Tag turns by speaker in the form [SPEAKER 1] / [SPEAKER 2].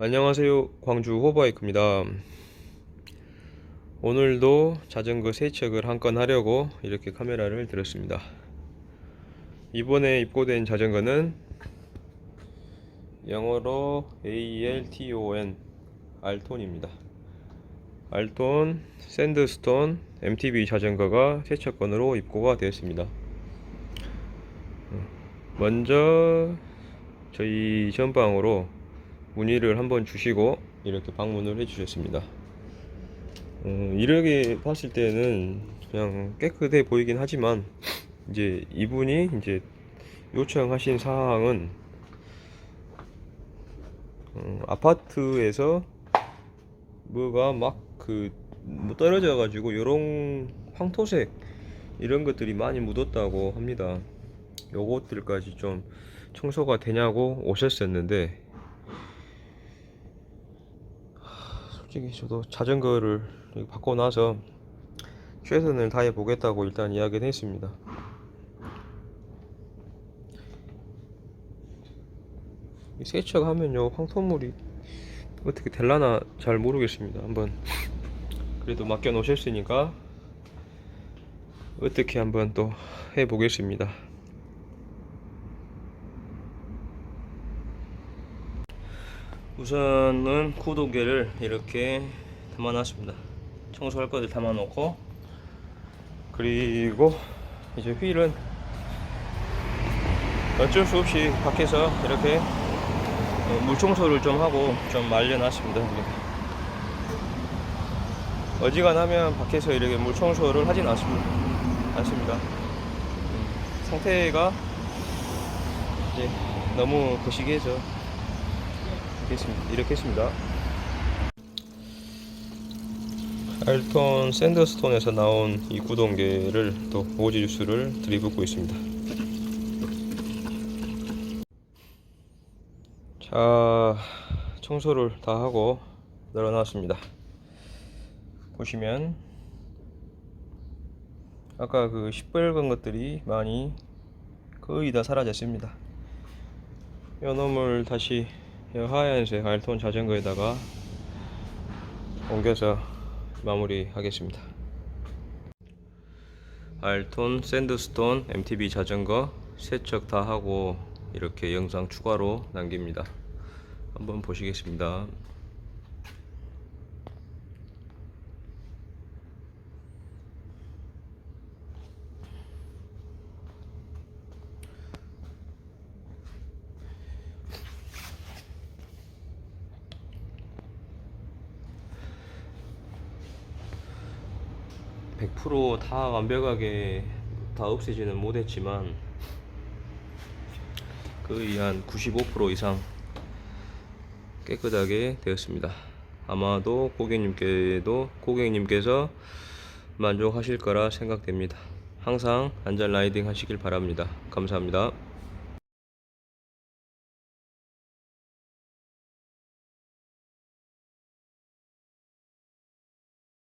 [SPEAKER 1] 안녕하세요. 광주 호바이크입니다. 오늘도 자전거 세척을 한 건 하려고 이렇게 카메라를 들었습니다. 이번에 입고된 자전거는 영어로 ALTON 알톤입니다. 알톤 샌드스톤 MTB 자전거가 세척건으로 입고가 되었습니다. 먼저 저희 전방으로 문의를 한번 주시고 이렇게 방문을 해주셨습니다. 어, 이렇게 봤을 때는 그냥 깨끗해 보이긴 하지만 이제 이분이 이제 요청하신 사항은 어, 아파트에서 뭐가 막그 뭐 떨어져 가지고 요런 황토색 이런 것들이 많이 묻었다고 합니다. 요것들까지 좀 청소가 되냐고 오셨었는데 솔직히 저도 자전거를 이렇게 바꿔 나서 최선을 다해 보겠다고 일단 이야기를 했습니다. 이 세척하면요 황토물이 어떻게 될라나 잘 모르겠습니다. 한번 그래도 맡겨 놓으셨으니까 어떻게 한번 또 해보겠습니다. 우선은 구동계를 이렇게 담아놨습니다. 청소할 것들 담아놓고 그리고 이제 휠은 어쩔 수 없이 밖에서 이렇게 어, 물 청소를 좀 하고 좀 말려놨습니다. 어지간하면 밖에서 이렇게 물 청소를 하진 않습니다. 않습니다. 음, 상태가 이제 너무 거시기해서 이렇게 했습니다. 이렇게 했습니다. 알톤 샌더스톤에서 나온 이 구동계를 또 오지 주스를 들이붓고 있습니다. 자, 청소를 다 하고 널어놨습니다. 보시면 아까 그 시뻘건 것들이 많이 거의 다 사라졌습니다. 이 놈을 다시 이 하얀색 알톤 자전거에다가 옮겨서 마무리하겠습니다. 알톤 샌드스톤 MTB 자전거 세척 다 하고 이렇게 영상 추가로 남깁니다. 한번 보시겠습니다. (100%) 다 완벽하게 다 없애지는 못했지만 거의 한 (95%) 이상 깨끗하게 되었습니다. 아마도 고객님께도 고객님께서 만족하실 거라 생각됩니다. 항상 안전 라이딩 하시길 바랍니다. 감사합니다